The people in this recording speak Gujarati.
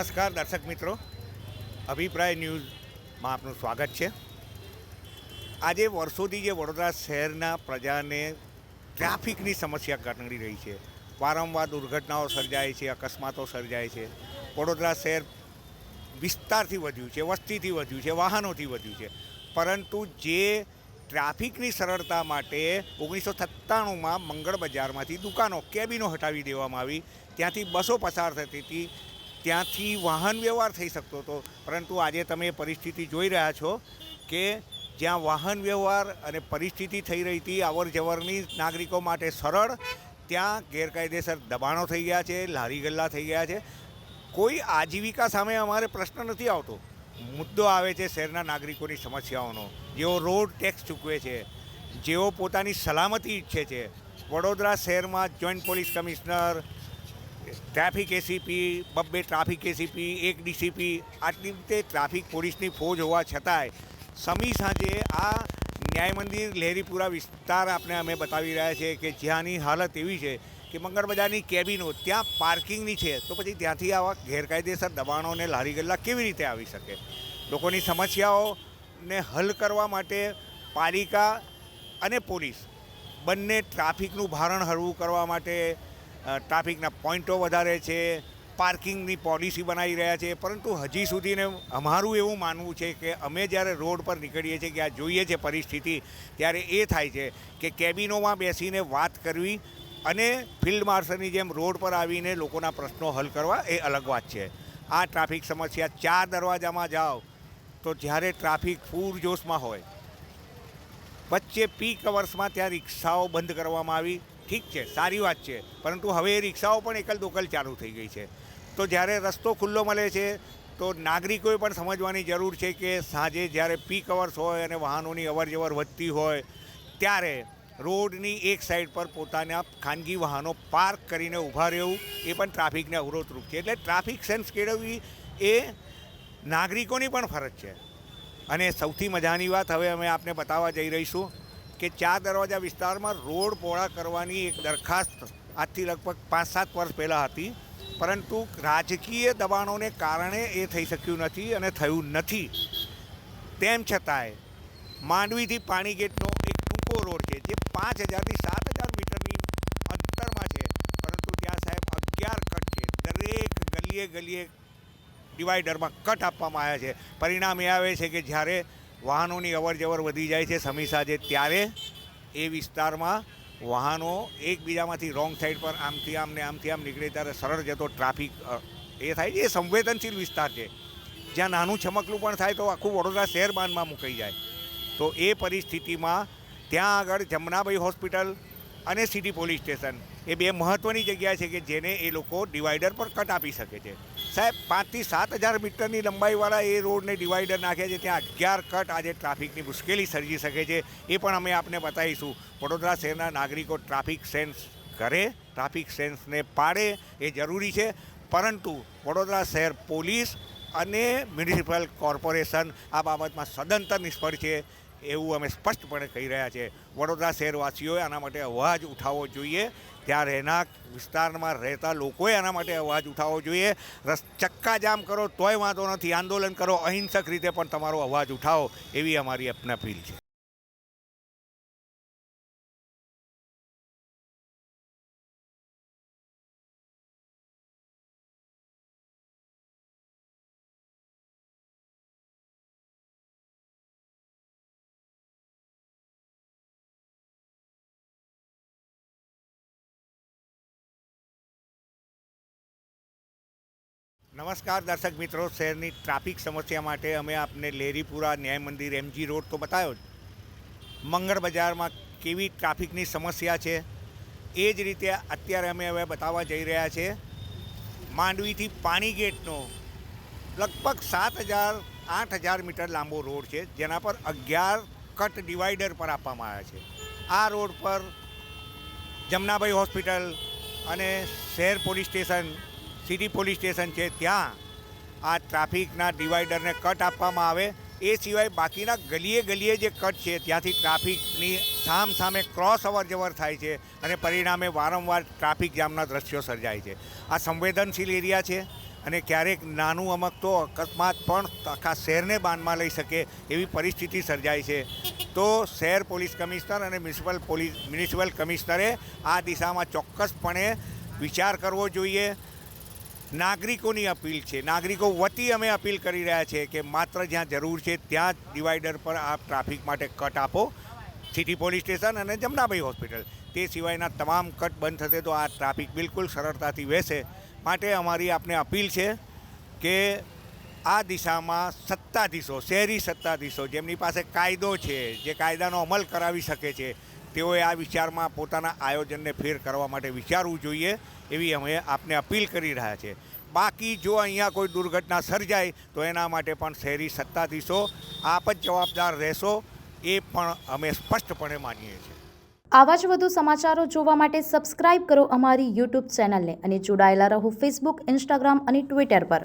નમસ્કાર દર્શક મિત્રો. અભિપ્રાય ન્યૂઝમાં આપનું સ્વાગત છે. આજે વર્ષોથી જે વડોદરા શહેરના પ્રજાને ટ્રાફિકની સમસ્યા કનડી રહી છે. વારંવાર દુર્ઘટનાઓ સર્જાય છે, અકસ્માતો સર્જાય છે. વડોદરા શહેર વિસ્તારથી વધ્યું છે, વસ્તીથી વધ્યું છે, વાહનોથી વધ્યું છે. પરંતુ જે ટ્રાફિકની સરળતા માટે ઓગણીસો સત્તાણુંમાં મંગળ બજારમાંથી દુકાનો, કેબિનો હટાવી દેવામાં આવી. ત્યાંથી બસો પસાર થતી હતી. ત્યાંથી વાહન વ્યવહાર થઈ શકતો હતો. પરંતુ આજે તમે પરિસ્થિતિ જોઈ રહ્યા છો કે જ્યાં વાહન વ્યવહાર અને પરિસ્થિતિ થઈ રહી હતી અવર જવરની નાગરિકો માટે સરળ, ત્યાં ગેરકાયદેસર દબાણો થઈ ગયા છે, લારી ગલ્લા થઈ ગયા છે. કોઈ આજીવિકા સામે અમારે પ્રશ્ન નથી આવતો. મુદ્દો આવે છે શહેરના નાગરિકોની સમસ્યાઓનો. જેઓ રોડ ટેક્સ ચૂકવે છે, જેઓ પોતાની સલામતી ઈચ્છે છે. વડોદરા શહેરમાં joint police commissioner traffic ACP બબ્બે ટ્રાફિક એસીપી એક ડીસીપી આટલી રીતે ટ્રાફિક પોલીસની ફોજ હોવા છતાંય સમી સાંજે આ ન્યાય મંદિર લહેરીપુરા વિસ્તાર આપણે અમે બતાવી રહ્યા છીએ કે જ્યાંની હાલત એવી છે કે મંગળ બજારની કેબિનો ત્યાં પાર્કિંગની છે, તો પછી ત્યાંથી આવા ગેરકાયદેસર દબાણો અને લારી ગલ્લા કેવી રીતે આવી શકે? લોકોની સમસ્યાઓને હલ કરવા માટે પાલિકા અને પોલીસ બંને ટ્રાફિકનું ભારણ હળવું કરવા માટે ટ્રાફિકના પોઈન્ટો વધારે છે, પાર્કિંગની પોલિસી બનાવી રહ્યા છે, પરંતુ હજી સુધીને અમારું એવું માનવું છે કે અમે જ્યારે રોડ પર નીકળીએ છીએ કે આ જોઈએ છે પરિસ્થિતિ, ત્યારે એ થાય છે કે કેબિનોમાં બેસીને વાત કરવી અને ફિલ્ડ માર્શલની જેમ રોડ પર આવીને લોકોના પ્રશ્નો હલ કરવા એ અલગ વાત છે. આ ટ્રાફિક સમસ્યા ચાર દરવાજામાં જાઓ તો જ્યારે ટ્રાફિક પૂરજોશમાં હોય, વચ્ચે પીક અવર્સમાં ત્યાં રિક્ષાઓ બંધ કરવામાં આવી ઠીક છે, સારી વાત છે, પરંતુ હવે એ રિક્ષાઓ પણ એકલ દોકલ ચાલુ થઈ ગઈ છે. તો જ્યારે રસ્તો ખુલ્લો મળે છે, તો નાગરિકોએ પણ સમજવાની જરૂર છે કે સાંજે જ્યારે પીક અવર્સ હોય અને વાહનોની અવરજવર વધતી હોય, ત્યારે રોડની એક સાઈડ પર પોતાના ખાનગી વાહનો પાર્ક કરીને ઊભા રહેવું એ પણ ટ્રાફિકને અવરોધરૂપ છે. એટલે ટ્રાફિક સેન્સ કેળવવી એ નાગરિકોની પણ ફરજ છે. અને સૌથી મજાની વાત હવે અમે આપને બતાવવા જઈ રહીશું. કે ચાર દરવાજા વિસ્તારમાં રોડ પહોળા કરવાની એક દરખાસ્ત આજથી લગભગ પાંચ સાત વર્ષ પહેલાં હતી. પરંતુ રાજકીય દબાણોને કારણે એ થઈ શક્યું નથી અને થયું નથી. તેમ છતાંય, માંડવીથી પાણીગેટનો એક ટૂંકો રોડ છે, જે પાંચ હજારથી સાત હજાર મીટરની અંતરમાં છે. પરંતુ ત્યાં સાહેબ અગિયાર કટ છે. દરેક ગલીએ ગલીએ ડિવાઈડરમાં કટ આપવામાં આવ્યા છે. પરિણામ એ આવે છે કે જ્યારે વાહનોની અવરજવર વધી જાય છે સમી સાંજે ત્યારે. એ વિસ્તારમાં વાહનો એકબીજામાંથી રોંગ સાઈડ પર આમથી આમ ને આમથી આમ નીકળે ત્યારે સરળ જતો ટ્રાફિક એ થાય છે. એ સંવેદનશીલ વિસ્તાર છે. જ્યાં નાનું છમકલું પણ થાય તો આખું વડોદરા શહેર બાંધમાં મુકાઈ જાય. તો એ પરિસ્થિતિમાં ત્યાં આગળ જમનાભાઈ હોસ્પિટલ અને સિટી પોલીસ સ્ટેશન એ બે મહત્ત્વની જગ્યા છે કે જેને એ લોકો ડિવાઈડર પર કટ આપી શકે છે. સાહેબ, પાંચથી સાત હજાર મીટરની લંબાઈવાળા એ રોડને ડિવાઈડર નાખ્યા છે. ત્યાં અગિયાર કટ આજે ટ્રાફિકની મુશ્કેલી સર્જી શકે છે. એ પણ અમે આપને બતાવીશું. વડોદરા શહેરના નાગરિકો ટ્રાફિક સેન્સ કરે, ટ્રાફિક સેન્સને પાડે એ જરૂરી છે. પરંતુ વડોદરા શહેર પોલીસ અને મ્યુનિસિપલ કોર્પોરેશન આ બાબતમાં સદંતર નિષ્ફળ છે. એવું અમે સ્પષ્ટપણે કહી રહ્યા છે. વડોદરા શહેરવાસીઓએ આના માટે અવાજ ઉઠાવવો જોઈએ. ત્યાં રહેના વિસ્તારમાં રહેતા લોકોએ આના માટે અવાજ ઉઠાવવો જોઈએ. રસ ચક્કાજામ કરો, તોય વાંધો નથી. આંદોલન કરો, અહિંસક રીતે પણ તમારો અવાજ ઉઠાવો એવી અમારી અપીલ છે. નમસ્કાર દર્શક મિત્રો, શહેરની ટ્રાફિક સમસ્યા માટે અમે આપને લેરીપુરા ન્યાય મંદિર એમજી રોડ તો બતાવ્યો જ. મંગળ બજારમાં કેવી ટ્રાફિકની સમસ્યા છે એ જ રીતે અત્યારે અમે હવે બતાવવા જઈ રહ્યા છે. માંડવીથી પાણીગેટનો લગભગ સાત હજાર, આઠ હજાર મીટર લાંબો રોડ છે, જેના પર અગિયાર કટ ડિવાઈડર પર આપવામાં આવ્યા છે. આ રોડ પર જમનાભાઈ હોસ્પિટલ અને શહેર police station city police station છે ત્યાં આ ટ્રાફિકના ડિવાઈડરને કટ આપવામાં આવે. એ સિવાય બાકીના ગલીએ ગલીએ જે કટ છે, ત્યાંથી ટ્રાફિકની સામ સામે ક્રોસ અવર જવર થાય છે અને પરિણામે વારંવાર ટ્રાફિક જામના દ્રશ્યો સર્જાય છે. આ સંવેદનશીલ એરિયા છે અને ક્યારેક નાનું અમક તો અકસ્માત પણ આખા શહેરને બાનમાં લઈ શકે એવી પરિસ્થિતિ સર્જાય છે. તો શહેર પોલીસ કમિશનર અને મ્યુનિસિપલ પોલીસ, મ્યુનિસિપલ કમિશનરે આ દિશામાં ચોક્કસપણે વિચાર કરવો જોઈએ. નાગરિકોની અપીલ છે. નાગરિકો વતી અમે અપીલ કરી રહ્યા છે કે માત્ર જ્યાં જરૂર છે ત્યાં જ ડિવાઈડર પર આ ટ્રાફિક માટે કટ આપો. સિટી પોલીસ સ્ટેશન અને જમનાભાઈ હોસ્પિટલ. તે સિવાયના તમામ કટ બંધ થશે તો આ ટ્રાફિક બિલકુલ સરળતાથી વહેશે માટે અમારી આપને અપીલ છે કે આ દિશામાં સત્તાધીશો, શહેરી સત્તાધીશો જેમની પાસે કાયદો છે, જે કાયદાનો અમલ કરાવી શકે છે તેઓએ આ વિચારમાં પોતાના આયોજનને ફેર કરવા માટે વિચારવું જોઈએ એવી અમે આપને અપીલ કરી રહ્યા છે. બાકી જો અહીંયા કોઈ દુર્ઘટના સર્જાય તો એના માટે પણ શહેરી સત્તાધીશો આપ જ જવાબદાર રહેશો એ પણ અમે સ્પષ્ટપણે માનીએ છીએ. આવા જ વધુ સમાચારો જોવા માટે સબસ્ક્રાઇબ કરો અમારી યુટ્યુબ ચેનલને અને જોડાયેલા રહો ફેસબુક, ઇન્સ્ટાગ્રામ અને ટ્વિટર પર.